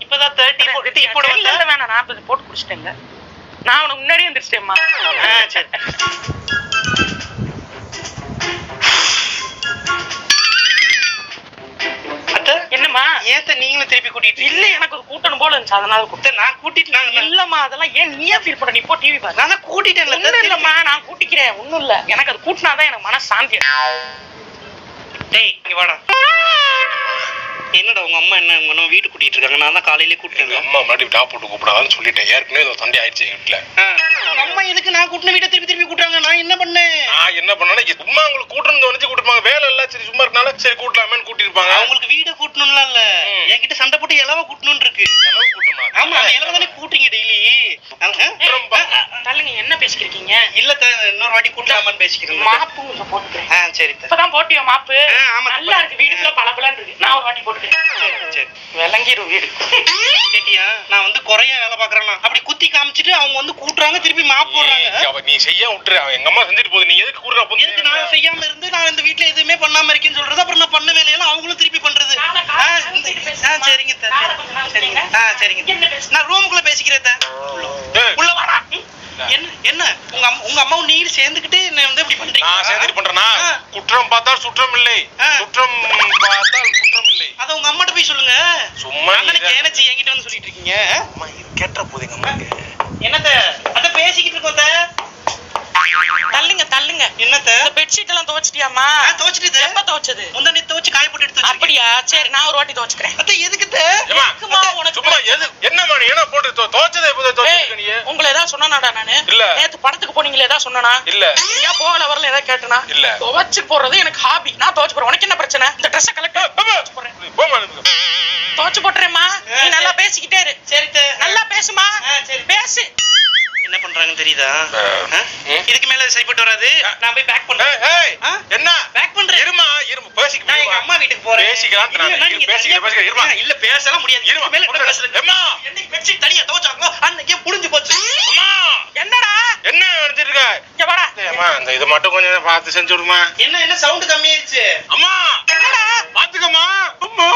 இப்பதான் தேர்ட்டி போட்டு டீ போட இல்ல, இல்ல, வேணாம் நான் இப்ப போட்டு குடிச்சிட்டேங்க. நான் உனக்கு முன்னாடியே எந்திரிச்சிட்டேம்மா ஆ, சரி. அத்தை என்னம்மா? ஏத்த நீங்களும் திருப்பி கூட்டிட்டு இல்ல எனக்கு ஒரு கூட்டணும் போல இருந்துச்சு. அதனால கூப்பிட்டேன். அத்தை, நான் கூட்டிட்டு நாங்க இல்லம்மா அதெல்லாம் ஏன் நீயே ஃபீல் நீ போ டிவி பாரு. நான் இல்லம்மா நான் கூட்டிக்கிறேன். ஒண்ணும் இல்ல. எனக்கு அது கூட்டினாதான் எனக்கு மனசு சாந்தி டேய் இங்க வாடா. என்னடா உங்க அம்மா என்ன உங்க அம்மா வீட்டு கூட்டிட்டு இருக்காங்க? நான் தான் காலையிலே எங்க கூட்டிட்டேன் அம்மா முன்னாடி டாப் போட்டு கூப்பிடாதான்னு சொல்லிட்டேன். ஏற்கனவே இதோ சண்டை ஆயிடுச்சு எங்க வீட்டுல. அம்மா எதுக்கு நான் கூட்டின வீட்டை திருப்பி திருப்பி கூட்டுறாங்க? நான் என்ன பண்ணேன்? நான் என்ன பண்ணேன்னா சும்மா உங்களுக்கு கூட்டணும் நினைச்சு கூட்டிருப்பாங்க வேலை இல்ல சரி சும்மா இருக்கனால சரி கூட்டலாமேன்னு கூட்டிருப்பாங்க. அவங்களுக்கு வீட கூட்டணும்ல. இல்ல. என்கிட்ட சண்டை போட்டு இலவ கூட்டணும்னு இருக்கு. செலவு கூட்டமா ஆமா இலவ தானே கூட்டுறீங்க டெய்லி தள்ளுங்க என்ன பேசிக்கிறீங்க இல்ல இன்னொரு வாட்டி கூட்டலாமான்னு பேசிக்கிறேன். மாப்பு கொஞ்சம் போட்டுக்கிறேன். ஆ சரி. இப்பதான் போட்டியோ மாப்பு? ஆ, ஆமா. நல்லா இருக்கு வீடுக்குள்ள பளபளன்னு இருக்கு. நான் ஒரு வாட்டி போட்டுக்கிறேன். சரி விளங்கிரும் வீடு. கேட்டியா? நான் வந்து குறைய வேலை பாக்குறேன்னா அப்படி குத்தி காமிச்சிட்டு அவங்க வந்து கூட்டுறாங்க திருப்பி மாப் போடுறாங்க. நீ- செய்ய விட்டுரு. அவன் எங்க அம்மா செஞ்சுட்டு போகுது. நீ எதுக்கு கூடுறா எதுக்கு நான் செய்யாம இருந்து நான் இந்த வீட்ல எதுவுமே பண்ணாம இருக்கேன்னு சொல்றது அப்புறம் நான் பண்ண வேலையெல்லாம் அவங்களும் திருப்பி பண்றது. ஆ, சரிங்க சரிங்க. ஆ சரிங்க? நான் ரூமுக்குள்ள பேசிக்கிறேன் அத்தை. உள்ள வாடா ம். என்ன என்ன உங்க அம்மா உங்க அம்மாவும் நீர் சேர்ந்துக்கிட்டு என்ன வந்து இப்படி பண்றீங்க நான் சேர்ந்து பண்றேனா. குற்றம் பார்த்தால் சுற்றம் இல்லை. ஆ. சுற்றம் பார்த்தால் குற்றம் இல்லை. அத உங்க அம்மாட்ட போய் சொல்லுங்க. சும்மா நீ தானே கேனச்சி என்கிட்ட வந்து சொல்லிட்டு இருக்கீங்க. அம்மா இது கேட்ட போது எங்க அம்மாக்கு. என்னத்த? அத பேசிக்கிட்டு இருக்கோம் அத்தை. தள்ளுங்க தள்ளுங்க. என்னத்த? இந்த பெட்ஷீட் எல்லாம் துவைச்சிட்டியாமா துவைச்சிட்டு எப்ப துவைச்சது? முந்தானே துவைச்சு காய போட்டு எடுத்து. அப்படியா? சரி நான் ஒரு வாட்டி துவைச்சுக்கிறேன். அத்தை எதுக்கு அத்தை? ஏம்மா, எதுக்கும்மா உனக்கு சும்மா எது என்னம்மா நீ என்ன போட்டு தோ- துவைச்சதை எப்போ ஏய், துவைச்சிருக்க நீ உங்களை ஏதாவது சொன்னாடா நானு இல்ல. நேத்து படத்துக்கு போனீங்களே ஏதாவது சொன்னானா? இல்ல. ஏன் போகல வரல ஏதாவது கேட்டனா? இல்ல. துவைச்சு போடுறது எனக்கு ஹாபி நான் துவைச்சு போறேன் உனக்கு என்ன பிரச்சனை? இந்த ட்ரெஸ் கலெக்ட் துவைச்சு போட்டுறேம்மா. நீ நல்லா பேசிக்கிட்டே இரு. சரி. நல்லா பேசுமா. பேசு. என்ன பண்றாங்கன்னு தெரியுதா. இதுக்கு மேல சரிப்பட்டு வராது. நான் போய் பேக் பண்றேன்? என்ன? பேக் பண்றேன். இருமா இருமா பேசிக்க நான் எங்க அம்மா வீட்டுக்கு போறேன். பேசிக்கலாம் பேசிக்கிறேன் இருமா. இல்ல பேசலாம் முடியாது. இருமா மேல எம்மா. என்னைக்கு பெட்ஷீட் தனியா துவைச்சாங்களோ அன்னைக்கே புடிஞ்சு போச்சு அம்மா என்னடா என்ன நினைச்சிருக்க இங்க வாடா அம்மா இந்த இது மட்டும் கொஞ்சம் பார்த்து செஞ்சு விடுமா? என்ன என்ன சவுண்ட் கம்மியாயிருச்சு அம்மா! பாத்துக்கம்மா அம்மா!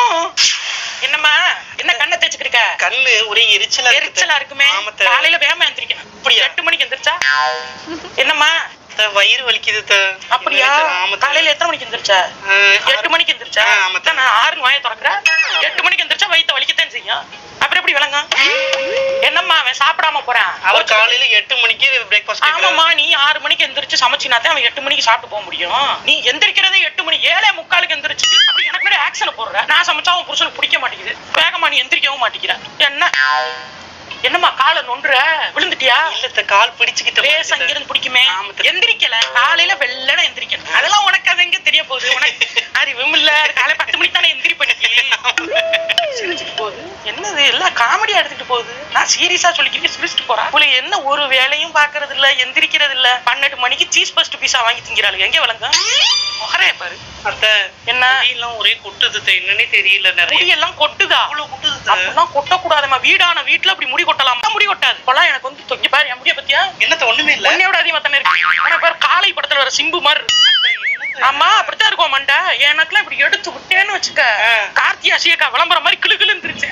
என்னம்மா? என்ன கண்ணை தேய்ச்சிட்டு இருக்க? கண்ணு ஒரே எரிச்சலா எரிச்சலா இருக்குமே. காலையில வேகமா எந்திரிக்கணும் அப்படியா? எட்டு மணிக்கு எந்திரிச்சா? என்னம்மா? வயிறு வலிக்குது. அப்படியா. காலையில எத்தனை மணிக்கு எந்திரிச்சா? எட்டு மணிக்கு எந்திரிச்சா? ஆமா நான் ஆறு வாயை திறக்கிறேன். எட்டு மணிக்கு எந்திரிச்சா வயித்த வலிக்கத்தான் செய்யும் அப்புறம் எப்படி விளங்க? என்னம்மா அவன் சாப்பிடாம போறான்? அவர் காலையில எட்டு மணிக்கு பிரேக்ஃபாஸ்ட் ஆமாம்மா நீ ஆறு மணிக்கு எந்திரிச்சு சமைச்சினாதான் அவன் எட்டு மணிக்கு சாப்பிட்டு போக முடியும். நீ எந்திரிக்கிறதே எட்டு மணி ஏழே முக்காலுக்கு எந்திரிச்சு அப்படி எனக்கு முன்னாடி ஆக்ஷன் போடுற. நான் சமைச்சா அவன் புருஷனுக்கு பிடிக்க மாட்டேங்குது. வேகமா நீ எந்திரிக்கவும் மாட்டேங்கிற. என்ன? என்னம்மா காலை நொண்டுற விழுந்துட்டியா? இல்ல கால் பிடிச்சுக்கிட்ட அங்கிருந்து பிடிக்குமே. எந்திரிக்கல. காலையில வெள்ளன எந்திரிக்கணும். அதெல்லாம் உனக்கு அது எங்க தெரிய போகுது? உனக்கு அறிவும் இல்ல காலை பத்து மணிக்கு தானே எந்திரி சிரிச்சுட்டு போகுது என்னது எல்லாம் காமெடியா எடுத்துட்டு போகுது. நான் சீரியஸா சொல்லிக்கிட்டு சிரிச்சுட்டு போறேன் உங்களுக்கு என்ன ஒரு வேலையும் பாக்குறது இல்ல எந்திரிக்கிறது இல்ல பன்னெண்டு மணிக்கு சீஸ் பஸ்ட் பீஸா வாங்கி திங்கிறாளுங்க. எங்க விளங்க? முகரைய பாரு. அத்தை என்ன? முடியெல்லாம் ஒரே கொட்டுது என்னன்னே தெரியல நிறைய. முடியெல்லாம் கொட்டுதா? அவ்வளவு கொட்டுது. அப்படிலாம் கொட்டக்கூடாதுமா. வீடான வீட்டுல அப்படி முடி கொட்டலாம். முடி கொட்டாது. இப்பெல்லாம் எனக்கு வந்து தொங்கி பாரு. என் முடிய பத்தியா? என்னத்த ஒண்ணுமே இல்ல. உன்னையோட அதிகமா தானே இருக்கு. ஆனா பாரு காலை படத்துல வர சிம்பு மாதிரி. ஆமா அப்படித்தான் இருக்கும் மண்டை. எனக்குலாம் இப்படி எடுத்து விட்டேன்னு வச்சுக்க. ஆ. கார்த்தி அசியக்கா விளம்பரம் மாதிரி கிளு கிளுன்னு இருந்துச்சு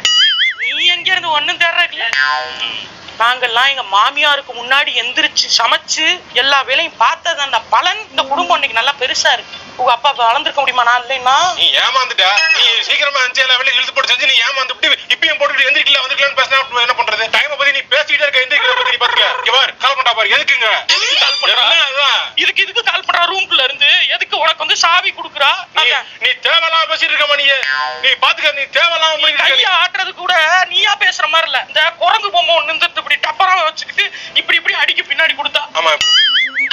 நாங்கெல்லாம் எங்க மாமியாருக்கு முன்னாடி எந்திரிச்சு சமைச்சு எல்லா வேலையும் பார்த்தது அந்த பலன் இந்த குடும்பம் இன்னைக்கு நல்லா பெருசா இருக்கு. உங்க அப்பா வளர்ந்துருக்க முடியுமா? நான் இல்லைன்னா? நீ ஏமாந்துட்ட? நீ சீக்கிரமா அஞ்சு எல்லா வேலையும் இழுத்து போட்டு செஞ்சு நீ ஏமாந்து விட்டு இப்பயும் போட்டுட்டு எந்திரிக்கல வந்துக்கலாம்னு பேசினா என்ன பண்றது? டைம் பத்தி நீ பேசிக்கிட்டே இருக்க எந்திரிக்கிற பத்தி நீ பாத்துக்க இங்க பாரு கால் பண்ணா பாரு. எதுக்குங்க? இதுக்கு இதுக்கு கால் பண்றா ரூம்குள்ள இருந்து எதுக்கு உனக்கு வந்து சாவி குடுக்குறா? நீ நீ தேவையில்லாம பேசிட்டு இருக்க நீ நீ பாத்துக்க நீ தேவையில்லாம கைய ஆட்டுறது கூட நீயா பேசுற மாதிரி இல்ல. இந்த குரங்கு பொம்மை ஒண்ணு இருந்துட்டு இப்படி டப்பரா வச்சுக்கிட்டு இப்படி இப்படி அடிக்க பின்னாடி கொடுத்தா. ஆமா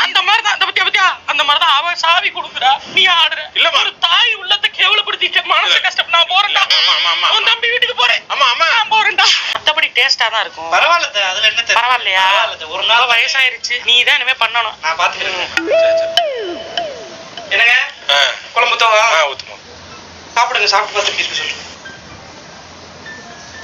அந்த மாதிரி தான் அந்த பத்தியா பத்தியா? அந்த மாதிரி தான் அவ சாவி கொடுக்குறா. நீ ஆடுற. இல்லம்மா. ஒரு தாய் உள்ளத்தை கேவலப்படுத்திக்க மனசு கஷ்டம் நான் போறேன்டா. ஆமா, ஆமா, ஆமா. உன் தம்பி வீட்டுக்கு போறேன் ஆமா ஆமா. நான் போறேன்டா. மத்தபடி டேஸ்டா தான் இருக்கும். பரவாயில்ல அதுல என்ன? பரவாயில்லையா? ஒரு நாள் வயசாயிருச்சு. நீ தான் இனிமே பண்ணணும். நான் பாத்துக்கிறேன். சரி, சரி. என்னங்க? குழம்பு தோவா ஆ, ஊத்துமா. சாப்பிடுங்க சாப்பிட்டு பார்த்து பேச சொல்லுங்க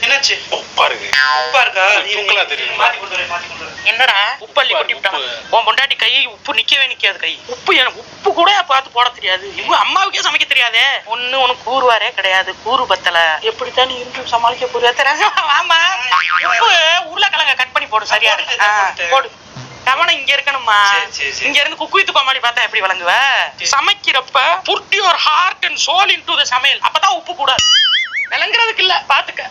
என்னாச்சு? உப்பா இருக்கு. உப்பா இருக்கா? தூக்கலா தெரியுது. மாத்தி கொண்டு வரேன் மாத்தி கொண்டு வரேன். என்னடா? உப்பு அள்ளி கொட்டி விட்டான். உன் பொண்டாட்டி கை உப்பு நிக்கவே நிக்காது கை. உப்பு எனக்கு உப்பு கூட பார்த்து போட தெரியாது. இவங்க அம்மாவுக்கே சமைக்க தெரியாதே. ஒண்ணு உனக்கு கூறுவாரே கிடையாது கூறு பத்தல. எப்படித்தான் நீ இருந்து சமாளிக்க போறியா தெரியாது ஆமா. உப்பு உருளைக்கிழங்க கட் பண்ணி போடு சரியா இருக்கு. போடு. கவனம் இங்க இருக்கணுமா. இங்க இருந்து குக்கு வித்து கோமாளி பார்த்தா எப்படி விளங்குவ சமைக்கிறப்ப put your heart and soul into the சமையல். அப்பதான் உப்பு கூடாது விளங்குறதுக்கு இல்ல பாத்துக்க.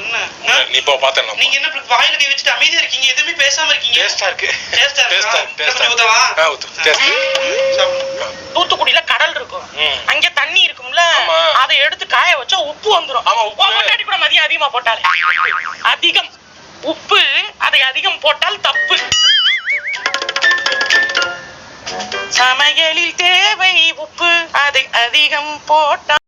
என்ன? இல்ல, நீ இப்போ பார்த்தேன் நீங்க என்ன இப்படி வாயில கை வச்சுட்டு அமைதியா இருக்கீங்க? எதுவுமே பேசாம இருக்கீங்க? டேஸ்டா இருக்கு. இருக்கா? ஊத்தவா? தூத்துக்குடியில கடல் இருக்கும். அங்க தண்ணி இருக்கும்ல. அதை எடுத்து காய வச்சா உப்பு வந்துரும். ஆமா, உப்பு. பொண்டாட்டி கூட மதியம் அதிகமா போட்டாலே. அதிகம் உப்பு அதை அதிகம் போட்டால் தப்பு. சமையலில் தேவை உப்பு அதை அதிகம் போட்டால்